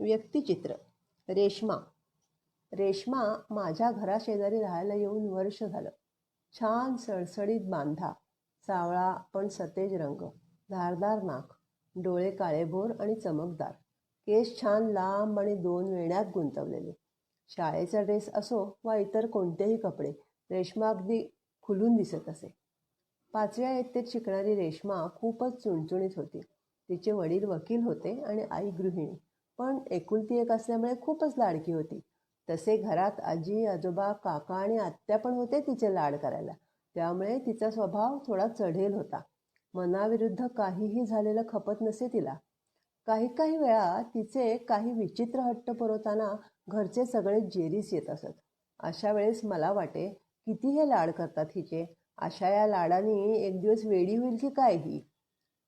व्यक्तिचित्र रेश्मा. रेश्मा माझ्या घराशेजारी राहायला येऊन वर्ष झालं. छान सळसळीत बांधा सावळा पण सतेज रंग धारदार नाक डोळे काळेभोर आणि चमकदार. केस छान लांब आणि दोन वेण्यात गुंतवलेले. शाळेचा ड्रेस असो वा इतर कोणतेही कपडे रेश्मा अगदी खुलून दिसत असे. पाचव्या इयत्तेत शिकणारी रेश्मा खूपच चुणचुणीत होती. तिचे वडील वकील होते आणि आई गृहिणी. पण एकुलती एक असल्यामुळे खूपच लाडकी होती. तसे घरात आजी आजोबा काका आणि आत्या पण होते तिचे लाड करायला. त्यामुळे तिचा स्वभाव थोडा चढेल होता. मनाविरुद्ध काहीही झालेलं खपत नसे तिला. काही काही वेळा तिचे काही विचित्र हट्ट पुरवताना घरचे सगळे जेरीस येत असत. अशा वेळेस मला वाटे किती हे लाड करतात हिचे? अशा या लाडाने एक दिवस वेडी होईल की काय ही?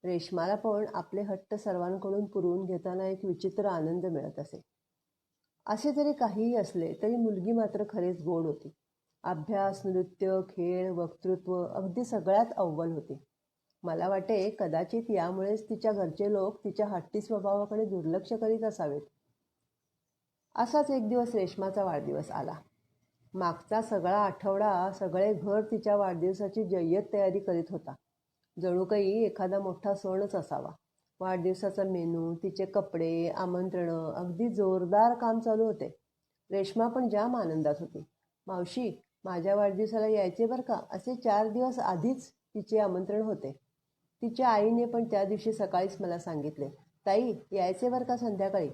रेशमाला पण आपले हट्ट सर्वांकडून पुरवून घेताना एक विचित्र आनंद मिळत असे. असे जरी काहीही असले तरी मुलगी मात्र खरेच गोड होती. अभ्यास नृत्य खेळ वक्तृत्व अगदी सगळ्यात अव्वल होती. मला वाटे कदाचित यामुळेच तिच्या घरचे लोक तिच्या हट्टी स्वभावाकडे दुर्लक्ष करीत असावेत. असाच एक दिवस रेशमाचा वाढदिवस आला. मागचा सगळा आठवडा सगळे घर तिच्या वाढदिवसाची जय्यत तयारी करीत होता. जणू काही एखादा मोठा सणच असावा. वाढदिवसाचा मेनू तिचे कपडे आमंत्रणं अगदी जोरदार काम चालू होते. रेश्मा पण जाम आनंदात होती. मावशी माझ्या वाढदिवसाला यायचे बरं का? असे चार दिवस आधीच तिचे आमंत्रण होते. तिच्या आईने पण त्या दिवशी सकाळीच मला सांगितले ताई यायचे बरं का संध्याकाळी?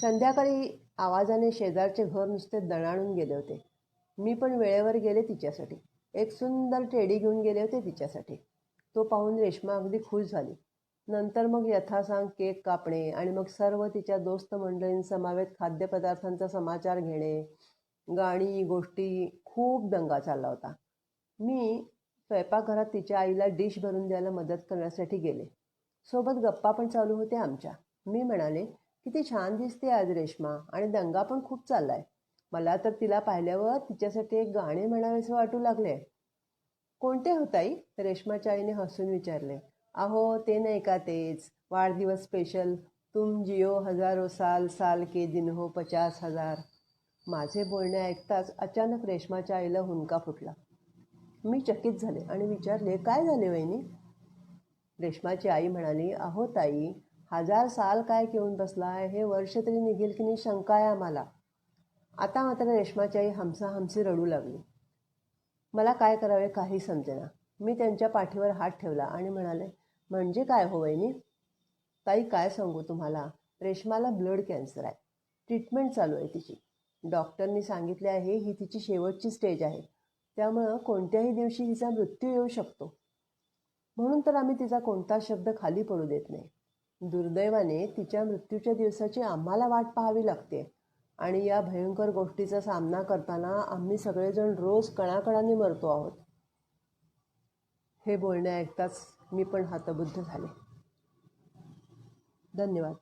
संध्याकाळी आवाजाने शेजारचे घर नुसते दणाणून गेले होते. मी पण वेळेवर गेले तिच्यासाठी. एक सुंदर टेडी घेऊन गेले होते तिच्यासाठी. तो पाहून रेश्मा अगदी खुश झाली. नंतर मग यथासांग केक कापणे आणि मग सर्व तिच्या दोस्त मंडळींसमावेत खाद्यपदार्थांचा समाचार घेणे गाणी गोष्टी खूप दंगा चालला होता. मी स्वयंपाकघरात तिच्या आईला डिश भरून द्यायला मदत करण्यासाठी गेले. सोबत गप्पा पण चालू होते आमच्या. मी म्हणाले किती छान दिसते आज रेश्मा आणि दंगा पण खूप चाललाय. मला तर तिला पाहिल्यावर तिच्यासाठी एक गाणे म्हणावेसे वाटू लागले. कोणते होताई रेश्माच्या आईने हसून विचारले. अहो ते नाही का तेच? वाढदिवस स्पेशल तुम जिओ हजारो साल साल के दिन हो पचास हजार. माझे बोलणे ऐकताच अचानक रेश्माच्या आईला हुंका फुटला. मी चकित झाले आणि विचारले काय झाले वहिनी? रेश्माची आई म्हणाली अहो ताई हजार साल काय घेऊन बसलाय? हे वर्ष तरी निघेल की नाही शंका आहे आम्हाला. आता मात्र रेश्माची आई हमसा हमसी रडू लागली. मला काय करावे काही समजेना. मी त्यांच्या पाठीवर हात ठेवला आणि म्हणाले म्हणजे काय हो वहिनी? ताई काय सांगू तुम्हाला? रेश्माला ब्लड कॅन्सर आहे. ट्रीटमेंट चालू आहे तिची. डॉक्टरनी सांगितले आहे ही तिची शेवटची स्टेज आहे. त्यामुळं कोणत्याही दिवशी हिचा मृत्यू येऊ शकतो. म्हणून तर आम्ही तिचा कोणता शब्द खाली पडू देत नाही. दुर्दैवाने तिच्या मृत्यूच्या दिवसाची आम्हाला वाट पाहावी लागते. आणि या भयंकर गोष्टीचा सामना करताना आम्ही सगळेजण रोज कणाकणाने मरतो आहोत. हे बोलणे ऐकताच मी पण हातबुद्ध झाले. धन्यवाद.